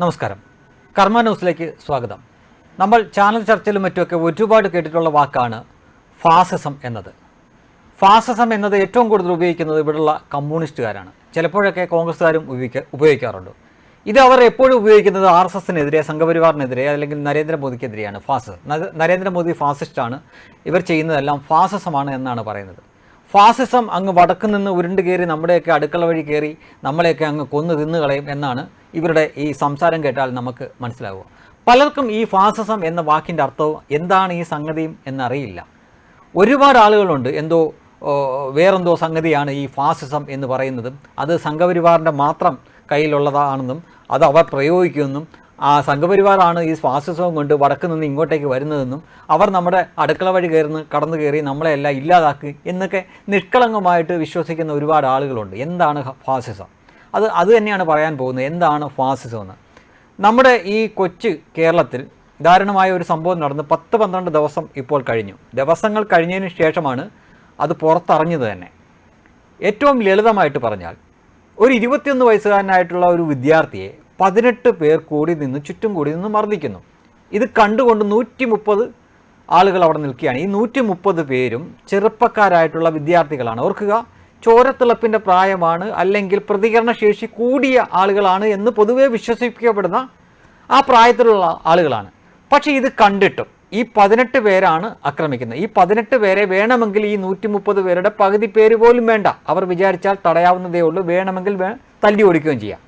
നമസ്കാരം. കർമ്മ ന്യൂസിലേക്ക് സ്വാഗതം. നമ്മൾ ചാനൽ ചർച്ചയിലും മറ്റുമൊക്കെ ഒരുപാട് കേട്ടിട്ടുള്ള വാക്കാണ് ഫാസിസം എന്നത്. ഫാസിസം എന്നത് ഏറ്റവും കൂടുതൽ ഉപയോഗിക്കുന്നത് ഇവിടെയുള്ള കമ്മ്യൂണിസ്റ്റുകാരാണ്. ചിലപ്പോഴൊക്കെ കോൺഗ്രസ്സുകാരും ഉപയോഗിക്ക ഉപയോഗിക്കാറുണ്ട്. ഇത് അവർ എപ്പോഴും ഉപയോഗിക്കുന്നത് ആർ എസ് എസിനെതിരെ സംഘപരിവാറിനെതിരെ അല്ലെങ്കിൽ നരേന്ദ്രമോദിക്കെതിരെയാണ് ഫാസിസം. നര- നരേന്ദ്രമോദി ഫാസിസ്റ്റാണ്. ഇവർ ചെയ്യുന്നതെല്ലാം ഫാസിസമാണ് എന്നാണ് പറയുന്നത്. ഫാസിസം അങ്ങ് വടക്കു നിന്ന് ഉരുണ്ട് കയറി നമ്മുടെയൊക്കെ അടുക്കള വഴി കയറി നമ്മളെയൊക്കെ അങ്ങ് കൊന്നു തിന്നു കളയും എന്നാണ് ഇവരുടെ ഈ സംസാരം കേട്ടാൽ നമുക്ക് മനസ്സിലാവുക. പലർക്കും ഈ ഫാസിസം എന്ന വാക്കിന്റെ അർത്ഥവും എന്താണ് ഈ സംഗതിയും എന്നറിയില്ല. ഒരുപാട് ആളുകളുണ്ട് എന്തോ വേറെന്തോ സംഗതിയാണ് ഈ ഫാസിസം എന്ന് പറയുന്നതും അത് സംഘപരിവാറിന്റെ മാത്രം കയ്യിലുള്ളതാണെന്നും അത് അവർ പ്രയോഗിക്കുമെന്നും ആ സംഘപരിവാറാണ് ഈ ഫാസിസവും കൊണ്ട് വടക്ക് നിന്ന് ഇങ്ങോട്ടേക്ക് വരുന്നതെന്നും അവർ നമ്മുടെ അടുക്കള വഴി കയറുന്ന കടന്നു കയറി നമ്മളെല്ലാം ഇല്ലാതാക്കി എന്നൊക്കെ നിഷ്കളങ്കമായിട്ട് വിശ്വസിക്കുന്ന ഒരുപാട് ആളുകളുണ്ട്. എന്താണ് ഫാസിസം? അത് അത് തന്നെയാണ് പറയാൻ പോകുന്നത്. എന്താണ് ഫാസിസം എന്ന്? നമ്മുടെ ഈ കൊച്ചു കേരളത്തിൽ ദാരുണമായ ഒരു സംഭവം നടന്ന് പത്ത് പന്ത്രണ്ട് ദിവസം ഇപ്പോൾ കഴിഞ്ഞു. ദിവസങ്ങൾ കഴിഞ്ഞതിന് ശേഷമാണ് അത് പുറത്തറിഞ്ഞത് തന്നെ. ഏറ്റവും ലളിതമായിട്ട് പറഞ്ഞാൽ ഒരു ഇരുപത്തിയൊന്ന് വയസ്സുകാരനായിട്ടുള്ള ഒരു വിദ്യാർത്ഥിയെ പതിനെട്ട് പേർ കൂടി നിന്ന് ചുറ്റും കൂടി നിന്ന് മർദ്ദിക്കുന്നു. ഇത് കണ്ടുകൊണ്ട് നൂറ്റി മുപ്പത് ആളുകൾ അവിടെ നിൽക്കുകയാണ്. ഈ നൂറ്റി മുപ്പത് പേരും ചെറുപ്പക്കാരായിട്ടുള്ള വിദ്യാർത്ഥികളാണ്. ഓർക്കുക ചോരത്തിളപ്പിന്റെ പ്രായമാണ് അല്ലെങ്കിൽ പ്രതികരണശേഷി കൂടിയ ആളുകളാണ് എന്ന് പൊതുവെ വിശ്വസിക്കപ്പെടുന്ന ആ പ്രായത്തിലുള്ള ആളുകളാണ്. പക്ഷേ ഇത് കണ്ടിട്ടും ഈ പതിനെട്ട് പേരാണ് ആക്രമിക്കുന്നത്. ഈ പതിനെട്ട് പേരെ വേണമെങ്കിൽ ഈ നൂറ്റി മുപ്പത് പേരുടെ പകുതി പേര് പോലും വേണ്ട. അവർ വിചാരിച്ചാൽ തടയാവുന്നതേ ഉള്ളൂ. വേണമെങ്കിൽ തല്ലി ഓടിക്കുകയും ചെയ്യാം.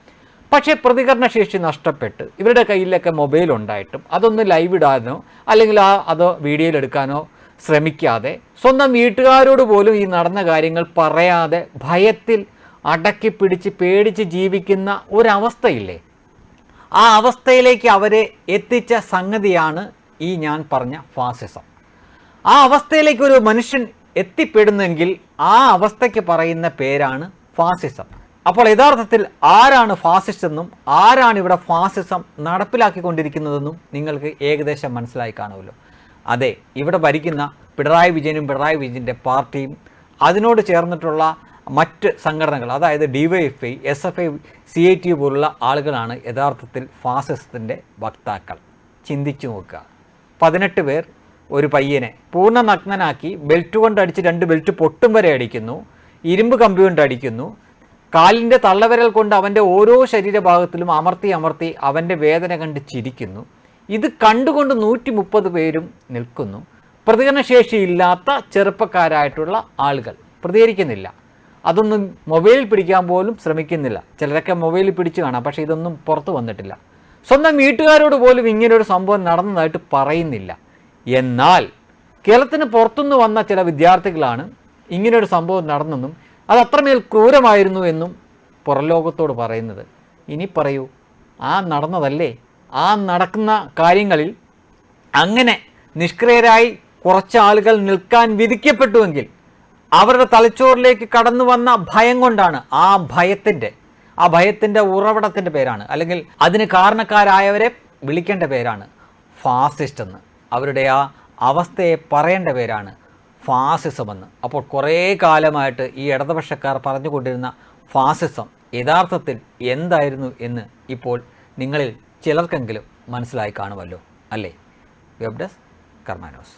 പക്ഷേ പ്രതികരണശേഷി നഷ്ടപ്പെട്ട് ഇവരുടെ കയ്യിലൊക്കെ മൊബൈൽ ഉണ്ടായിട്ടും അതൊന്ന് ലൈവ് ഇടാനോ അല്ലെങ്കിൽ ആ അത് വീഡിയോയിൽ എടുക്കാനോ ശ്രമിക്കാതെ സ്വന്തം വീട്ടുകാരോട് പോലും ഈ നടന്ന കാര്യങ്ങൾ പറയാതെ ഭയത്തിൽ അടക്കി പിടിച്ച് പേടിച്ച് ജീവിക്കുന്ന ഒരവസ്ഥയില്ലേ? ആ അവസ്ഥയിലേക്ക് അവരെ എത്തിച്ച സംഗതിയാണ് ഈ ഞാൻ പറഞ്ഞ ഫാസിസം. ആ അവസ്ഥയിലേക്ക് ഒരു മനുഷ്യൻ എത്തിപ്പെടുന്നെങ്കിൽ ആ അവസ്ഥയ്ക്ക് പറയുന്ന പേരാണ് ഫാസിസം. അപ്പോൾ യഥാർത്ഥത്തിൽ ആരാണ് ഫാസിസ്റ്റ് എന്നും ആരാണ് ഇവിടെ ഫാസിസം നടപ്പിലാക്കിക്കൊണ്ടിരിക്കുന്നതെന്നും നിങ്ങൾക്ക് ഏകദേശം മനസ്സിലായി കാണുമല്ലോ. അതെ ഇവിടെ ഭരിക്കുന്ന പിണറായി വിജയനും പിണറായി വിജയന്റെ പാർട്ടിയും അതിനോട് ചേർന്നിട്ടുള്ള മറ്റ് സംഘടനകൾ അതായത് DYFI S F I C I T പോലുള്ള ആളുകളാണ് യഥാർത്ഥത്തിൽ ഫാസിസത്തിന്റെ വക്താക്കൾ. ചിന്തിച്ചു നോക്കുക. പതിനെട്ട് പേർ ഒരു പയ്യനെ പൂർണ നഗ്നനാക്കി ബെൽറ്റ് കൊണ്ട് അടിച്ച് രണ്ട് ബെൽറ്റ് പൊട്ടും വരെ അടിക്കുന്നു ഇരുമ്പ് കമ്പി കൊണ്ട് അടിക്കുന്നു കാലിന്റെ തള്ളവിരൽ കൊണ്ട് അവന്റെ ഓരോ ശരീരഭാഗത്തിലും അമർത്തി അമർത്തി അവന്റെ വേദന കണ്ട് ചിരിക്കുന്നു ഇത് കണ്ടുകൊണ്ട് നൂറ്റി മുപ്പത് പേരും നിൽക്കുന്നു. പ്രതികരണശേഷിയില്ലാത്ത ചെറുപ്പക്കാരായിട്ടുള്ള ആളുകൾ പ്രതികരിക്കുന്നില്ല. അതൊന്നും മൊബൈലിൽ പിടിക്കാൻ പോലും ശ്രമിക്കുന്നില്ല. ചിലരൊക്കെ മൊബൈലിൽ പിടിച്ചു കാണാം പക്ഷേ ഇതൊന്നും പുറത്തു വന്നിട്ടില്ല. സ്വന്തം വീട്ടുകാരോട് പോലും ഇങ്ങനൊരു സംഭവം നടന്നതായിട്ട് പറയുന്നില്ല. എന്നാൽ കേരളത്തിന് പുറത്തുനിന്ന് വന്ന ചില വിദ്യാർത്ഥികളാണ് ഇങ്ങനൊരു സംഭവം നടന്നെന്നും അത് അത്രമേൽ ക്രൂരമായിരുന്നു എന്നും പുറലോകത്തോട് പറയുന്നത്. ഇനി പറയൂ ആ നടന്നതല്ലേ? ആ നടക്കുന്ന കാര്യങ്ങളിൽ അങ്ങനെ നിഷ്ക്രിയരായി കുറച്ച് ആളുകൾ നിൽക്കാൻ വിധിക്കപ്പെട്ടുവെങ്കിൽ അവരുടെ തലച്ചോറിലേക്ക് കടന്നു വന്ന ഭയം കൊണ്ടാണ് ആ ഭയത്തിന്റെ ആ ഭയത്തിന്റെ ഉറവിടത്തിന്റെ പേരാണ്. അല്ലെങ്കിൽ അതിന് കാരണക്കാരായവരെ വിളിക്കേണ്ട പേരാണ് ഫാസിസ്റ്റ് എന്ന് അവരുടെ ആ അവസ്ഥയെ പറയേണ്ട പേരാണ് ഫാസിസം എന്ന് അപ്പോൾ കുറേ കാലമായിട്ട് ഈ ഇടതുപക്ഷക്കാർ പറഞ്ഞുകൊണ്ടിരുന്ന ഫാസിസം യഥാർത്ഥത്തിൽ എന്തായിരുന്നു എന്ന് ഇപ്പോൾ നിങ്ങളിൽ ചിലർക്കെങ്കിലും മനസ്സിലായി കാണുമല്ലോ അല്ലേ? Web desk കർമാനോസ്